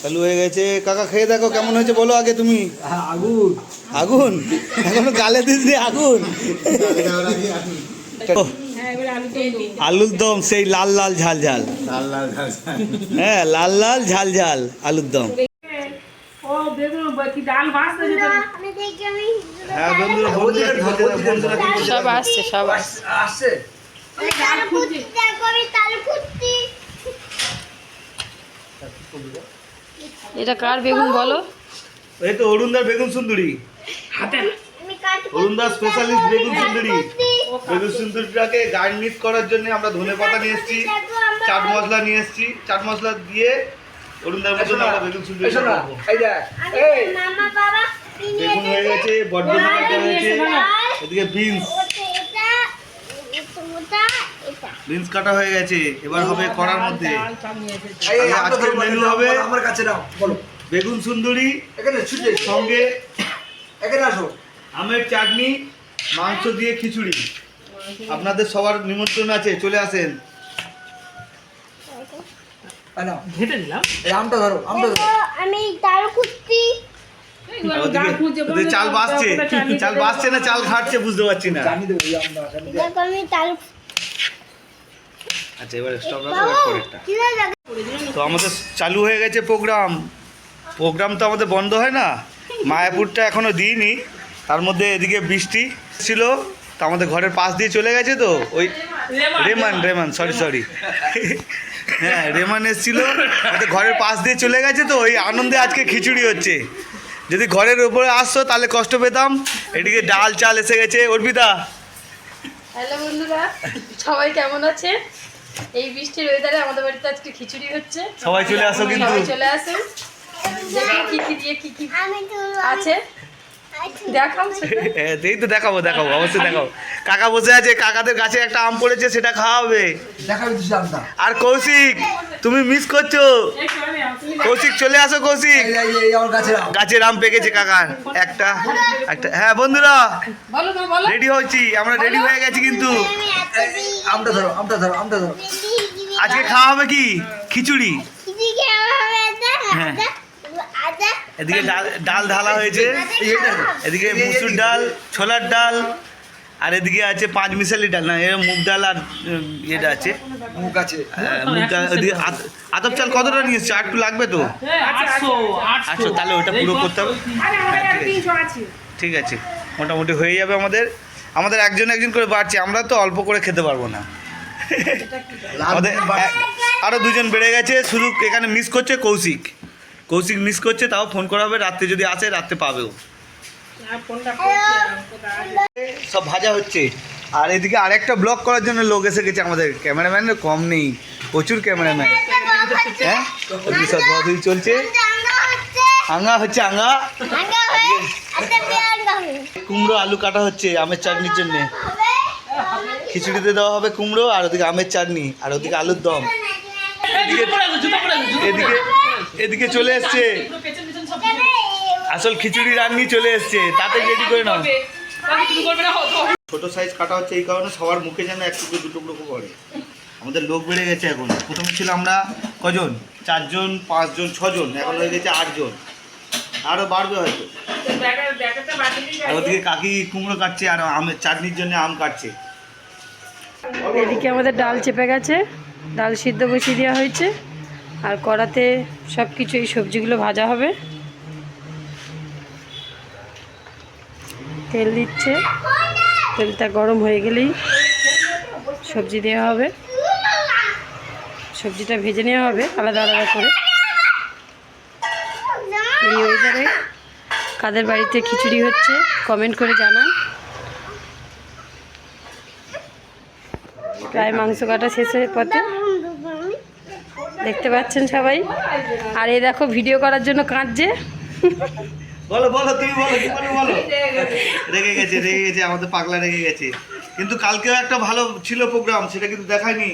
চালু হয়ে গেছে। কাকা খেয়ে দেখো কেমন হয়েছে বলো আগে তুমি। আগুন। আগুন? এখনও গালে দিস আগুন? ও, আলুর দম সেই লাল লাল ঝাল ঝাল। লাল লাল ঘাস হ্যাঁ লাল লাল ঝাল ঝাল আলুর দম। ও বেগুন কি ডাল ভাজতে যেতে আমি দেখি আমি হ্যাঁ? সব আসছে সব আসছে। আসছে তাল কুত্তি দেখো আমি তাল কুত্তি এটা কার বেগুন বলো? এই তো অরুণদার বেগুন সুন্দরী। হাতে অরুণদার স্পেশালিস্ট বেগুন সুন্দরী। বেগুন সুন্দরীটাকে গার্নিশ করার জন্য আমরা ধনে পাতা নিয়ে এসেছি চাট মশলা নিয়ে এসেছি চাট মশলা দিয়ে অরুণদার মধ্যে আমরা বেগুন সুন্দরী বেগুন হয়ে গেছে বড্ড হয়েছে এদিকে বিনস এটা ওটা এটা। বিনস কাটা হয়ে গেছে এবার হবে কড়ার মধ্যে। আজকের মেনু হবে- আমার কাছে নাও বলো। বেগুন সুন্দরী এখানে ছুটে সঙ্গে এখানে আসো। আমের চাটনি মাংস দিয়ে খিচুড়ি। আপনাদের সবার নিমন্ত্রণ আছে চলে আসেন। ঘেটে দিলাম এই আমটা ধরো আমটা ধরো। আমি চাল বাসছে চাল বাসছে না চাল ঘাটছে বুঝতে পারছি না। জানি দেবো এই আমটা জানি দেবো। দেখো আমি তাল আচ্ছা এবার স্টপ রাখো বাবু পরেরটা। তো আমাদের চালু হয়ে গেছে প্রোগ্রাম প্রোগ্রাম তো আমাদের বন্ধ হয় না। মায়াপুরটা এখনও দিইনি। তার মধ্যে এদিকে বৃষ্টি ছিল। তো আমাদের ঘরের পাশ দিয়ে চলে গেছে তো ওই রেমান রেমান সরি সরি হ্যাঁ রেমান এসেছিল। আমাদের ঘরের পাশ দিয়ে চলে গেছে তো ওই আনন্দে আজকে খিচুড়ি হচ্ছে। যদি ঘরের উপরে আসতো তাহলে কষ্ট পেতাম। এদিকে ডাল চাল এসে গেছে। অর্পিতা। হ্যালো বন্ধুরা সবাই কেমন আছে এই বৃষ্টির ওয়েদারে আমাদের বাড়িতে আজকে খিচুড়ি হচ্ছে। সবাই চলে আসো কিন্তু। সবাই চলে আসো। দেখুন কি কি দিয়ে কি কি আছে। দেখাও এই তো দেখাবো দেখাবো অবশ্যই দেখাবো। কাকা বসে আছে কাকাদের গাছে একটা আম পড়েছে সেটা খাওয়াবে। তুই আমটা আর কৌশিক তুমি মিস করছ। কৌশিক চলে আসো কৌশিক। গাছের আম। পেকেছে কাকার। একটা একটা হ্যাঁ বন্ধুরা বলো না বলো। রেডি হচ্ছি আমরা রেডি হয়ে গেছি কিন্তু। আমটা ধরো আমটা ধরো আমটা ধরো। আজকে খাওয়া হবে কি? খিচুড়ি। হবে হ্যাঁ। এদিকে ডাল ডাল ঢালা হয়েছে। এদিকে মুসুর ডাল ছোলার ডাল আর এদিকে আছে পাঁচ মিশালি ডাল না এর মুগ ডাল আর ইয়েটা আছে। মুখ আছে। হ্যাঁ, মুগ ডাল ওদিকে আত- আতপ চাল কতটা নিয়ে এসছো? আর একটু লাগবে তো? আটশো আটশো। তাহলে ওটা পুরো করতে হবে। হ্যাঁ, ঠিক আছে। মোটামুটি হয়ে যাবে আমাদের। আমাদের একজন একজন করে বাড়ছে আমরা তো অল্প করে খেতে পারব না। আমাদের এক- আরও দুজন বেড়ে গেছে শুধু এখানে মিস করছে কৌশিক। কৌশিক মিস করছে তাও ফোন করা হবে রাত্রে যদি আসে রাত্রে পাবেও। সব ভাজা হচ্ছে। আর এদিকে আরেকটা ব্লগ করার জন্য লোক এসে গেছে আমাদের ক্যামেরাম্যানের কম নেই। প্রচুর ক্যামেরাম্যান। হ্যাঁ? সব চলছে আঙ্গা হচ্ছে আঙা হচ্ছে আঙা। আঙ্গা কুমড়ো আলু কাটা হচ্ছে আমের চাটনির জন্য। খিচুড়িতে দেওয়া হবে কুমড়ো আর ওদিকে আমের চাটনি আর ওদিকে আলুর দম। এদিকে এদিকে এদিকে চলে এসছে। আসল খিচুড়ি রান্নি চলে এসছে তাতে রেডি করে নাও। ছোট সাইজ কাটা হচ্ছে এই কারণে সবার মুখে যেন এক টুকরো দু টুকরো করে। আমাদের লোক বেড়ে গেছে এখন। প্রথমে ছিল আমরা কজন? চারজন পাঁচজন ছজন। এখন হয়ে গেছে আটজন। আরও বাড়বে হয়তো। আর ওদিকে কাকি কুমড়ো কাটছে আর আমের চাটনির জন্য আম কাটছে। এদিকে আমাদের ডাল চেপে গেছে। ডাল সিদ্ধ বসিয়ে দেওয়া হয়েছে। আর কড়াতে সব কিছু এই সবজিগুলো ভাজা হবে। তেল দিচ্ছে। তেলটা গরম হয়ে গেলেই সবজি দেওয়া হবে। সবজিটা ভেজে নেওয়া হবে আলাদা আলাদা করে। এই ওয়েদারে কাদের বাড়িতে খিচুড়ি হচ্ছে কমেন্ট করে জানান। প্রায় মাংস কাটা শেষের পথে। দেখতে পাচ্ছেন সবাই। আর এই দেখো ভিডিও করার জন্য কাঁদছে। বলো বলো তুমি বলো কি বলো বলো? রেগে গেছে। রেগে গেছে আমাদের পাগলা রেগে গেছে। কিন্তু কালকেও একটা ভালো ছিল প্রোগ্রাম সেটা কিন্তু দেখায়নি।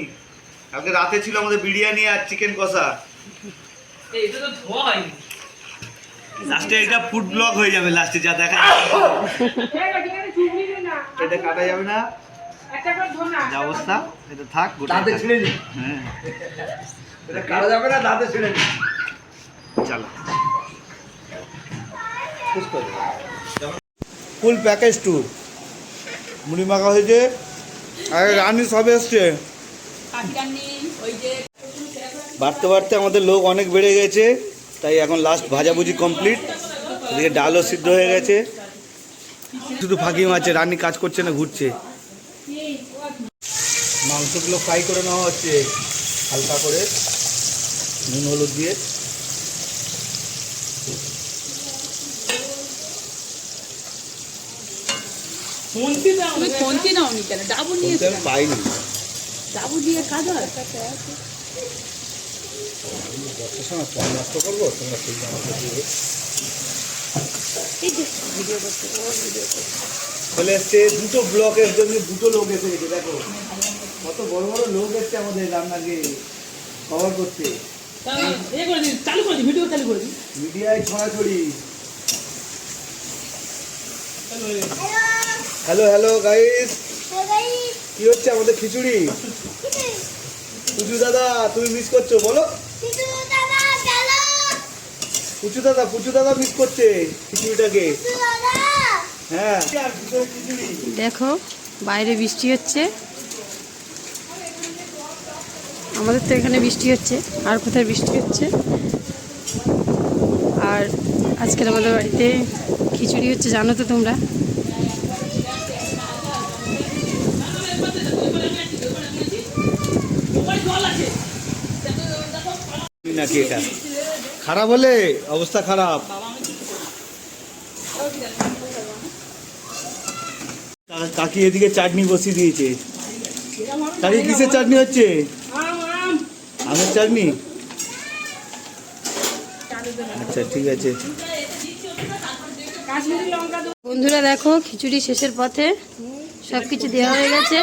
কালকে রাতে ছিল আমাদের বিরিয়ানি আর চিকেন কষা। লাস্টে এটা ফুড ব্লগ হয়ে যাবে লাস্টে যা দেখা যাবে। এটা কাটা যাবে না। যা অবস্থা এটা থাক দাঁতে ছিঁড়ে নি। হ্যাঁ। এটা কাটা যাবে না দাঁতে ছিঁড়ে নি। চালা। ফুল প্যাকেজ ট্যুর মুড়ি মাখা হয়েছে, আর রানি সব এসছে। বাড়তে বাড়তে আমাদের লোক অনেক বেড়ে গেছে, তাই এখন লাস্ট ভাজাভুজি কমপ্লিট এদিকে ডালও সিদ্ধ হয়ে গেছে। শুধু ফাঁকি মারছে রানী কাজ করছে না, ঘুরছে। মাংসগুলো ফ্রাই করে নেওয়া হচ্ছে, হালকা করে। নুন, হলুদ দিয়ে। তুমি খন্তি নাও নি কেন? ডাবু নিয়ে পাইনি। ডাবু দিয়ে কাজ হয়? দুটো ব্লকের জন্য দুটো লোক এসে গেছে দেখো। কত বড় বড় লোক এসছে আমাদের রান্নাকে কভার করতে। এ করে দিন চালু করে ভিডিও চালু করে মিডিয়ায় ছড়াছড়ি। হ্যালো হ্যালো হ্যালো গাইস কি হচ্ছে আমাদের খিচুড়ি? পুজু দাদা তুমি মিস করছ বলো। পুচু দাদা পুচু দাদা মিস করছে খিচুড়িটাকে। হ্যাঁ। দেখো বাইরে বৃষ্টি হচ্ছে। আমাদের তো এখানে বৃষ্টি হচ্ছে আর কোথায় বৃষ্টি হচ্ছে? আর আজকের আমাদের বাড়িতে খিচুড়ি হচ্ছে জানো তো তোমরা? নাকি এটা? খারাপ হলে অবস্থা খারাপ। কাকি এদিকে চাটনি বসিয়ে দিয়েছে। কাকি কিসের চাটনি হচ্ছে? আম আম আমের চাটনি? আচ্ছা ঠিক আছে। বন্ধুরা দেখো খিচুড়ি শেষের পথে সব কিছু দেওয়া হয়ে গেছে।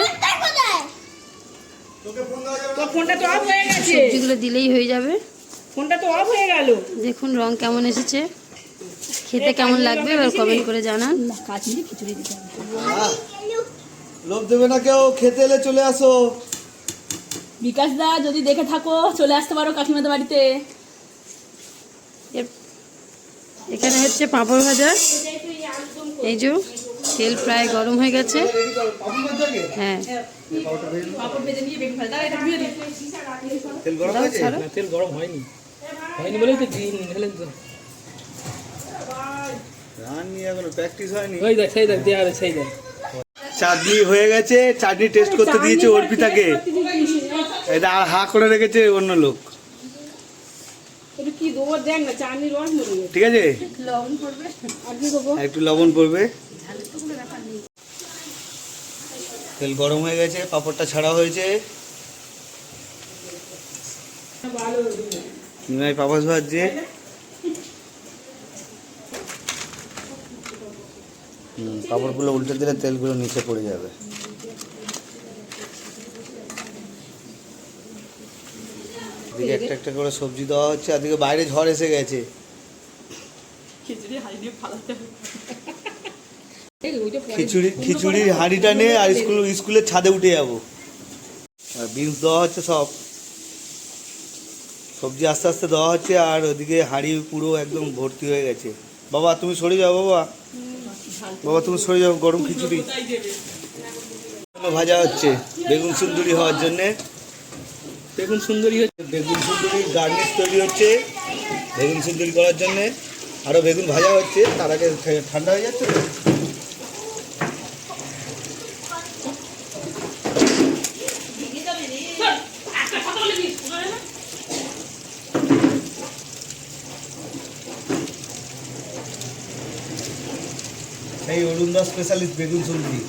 ফোনটা তো অফ হয়ে গেছে। সবজিগুলো দিলেই হয়ে যাবে। ফোনটা তো অফ হয়ে গেল। দেখুন রং কেমন এসেছে। খেতে কেমন লাগবে এবার কমেন্ট করে জানান। খিচুড়ি দিতে লোভ দেবে না কেউ খেতে এলে চলে আসো। বিকাশ দা যদি দেখে থাকো চলে আসতে পারো কাকিমাদের বাড়িতে। এর- এখানে হচ্ছে পাঁপড় ভাজা। এই যে। তেল প্রায় গরম হয়ে গেছে। হ্যাঁ। তেল গরম হয়নি। হয়নি বলেই তো দিন হলেন তো। চাটনি হয়ে গেছে চাটনি টেস্ট করতে দিয়েছে অর্পিতাকে। এটা আর হা করে রেখেছে অন্য লোক। ঠিক আছে? একটু লবণ পড়বে। তেল গরম হয়ে গেছে পাঁপড়টা ছাড়া হয়েছে। নিমাই পাপাস ভাজছে। হুম পাঁপড়গুলো উল্টে দিলে তেলগুলো নিচে পড়ে যাবে। এদিকে একটা একটা করে সবজি দেওয়া হচ্ছে আর এদিকে বাইরে ঝড় এসে গেছে। খিচুড়ি হাই দিয়ে ফালাতে হবে এই ওইটা পরে খিচুড়ি খিচুড়ির হাঁড়িটা নিয়ে আর স্কুল স্কুলের ছাদে উঠে যাব। আর বিনস দেওয়া হচ্ছে সব। সবজি আস্তে আস্তে দেওয়া হচ্ছে আর ওদিকে হাঁড়ি পুরো একদম ভর্তি হয়ে গেছে। বাবা তুমি সরে যাও বাবা। বাবা তুমি সরে যাও গরম খিচুড়ি। ভাজা হচ্ছে বেগুন সুন্দরী হওয়ার জন্যে। বেগুন সুন্দরী হচ্ছে বেগুন সুন্দরী গার্নিশ তৈরি হচ্ছে বেগুন সুন্দরী করার জন্যে। আরও বেগুন ভাজা হচ্ছে তার আগে ঠান্ডা হয়ে যাচ্ছে তো? এই অরুণদা স্পেশালিস্ট বেগুন সুন্দরী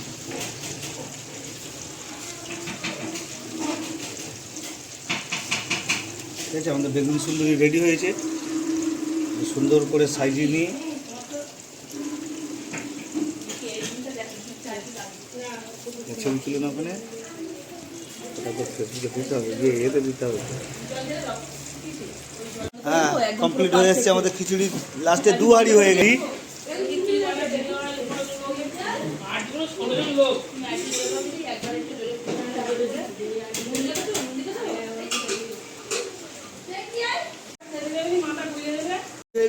ঠিক আছে, আমাদের বেগুন সুন্দরী রেডি হয়েছে। সুন্দর করে সাইজে নিয়ে। ছবি তুলে না ওখানে। ফেসবুকে দিতে হবে, গিয়ে এতে দিতে হবে। হ্যাঁ কমপ্লিট হয়ে এসছে আমাদের খিচুড়ি। লাস্টে দু হাঁড়ি হয়ে গেলি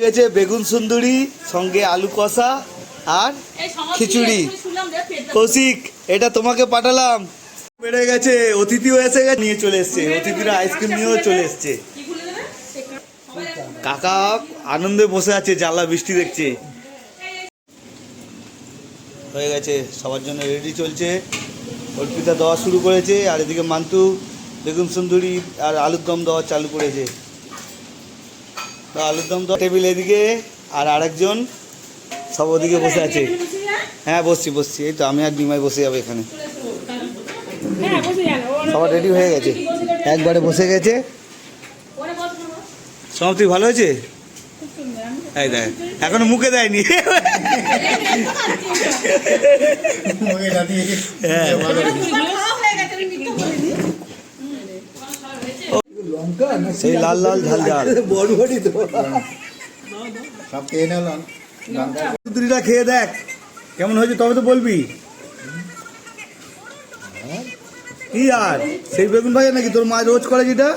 গেছে বেগুন সুন্দরী সঙ্গে আলু কষা আর খিচুড়ি। কৌশিক এটা তোমাকে পাঠালাম। বেড়ে গেছে অতিথিও এসে গেছে নিয়ে চলে এসছে। অতিথিরা আইসক্রিম নিয়েও চলে এসছে। কাকা আনন্দে বসে আছে জ্বালা বৃষ্টি দেখছে। হয়ে গেছে সবার জন্য রেডি চলছে। অর্পিতা দেওয়া শুরু করেছে আর এদিকে মান্তু বেগুন সুন্দরী আর আলুর দম দেওয়া চালু করেছে। তো আলুর দম দেওয়া টেবিল এদিকে আর আরেকজন সব ওদিকে বসে আছে। হ্যাঁ বসছি বসছি এই তো আমি আর ডিমাই বসে যাব এখানে। সবার রেডি হয়ে গেছে একবারে বসে গেছে। সমাপ্তি ভালো হয়েছে? এই দেখ এখনও মুখে দেয়নি। সেই লাল লাল ঝাল ঝাল। বড় বড়ি তো সব খেয়ে নিলাম দুটা খেয়ে দেখ। কেমন হয়েছে তবে তো বলবি। কি আর? সেই বেগুন ভাজা নাকি? তোর মা রোজ করে যেটা?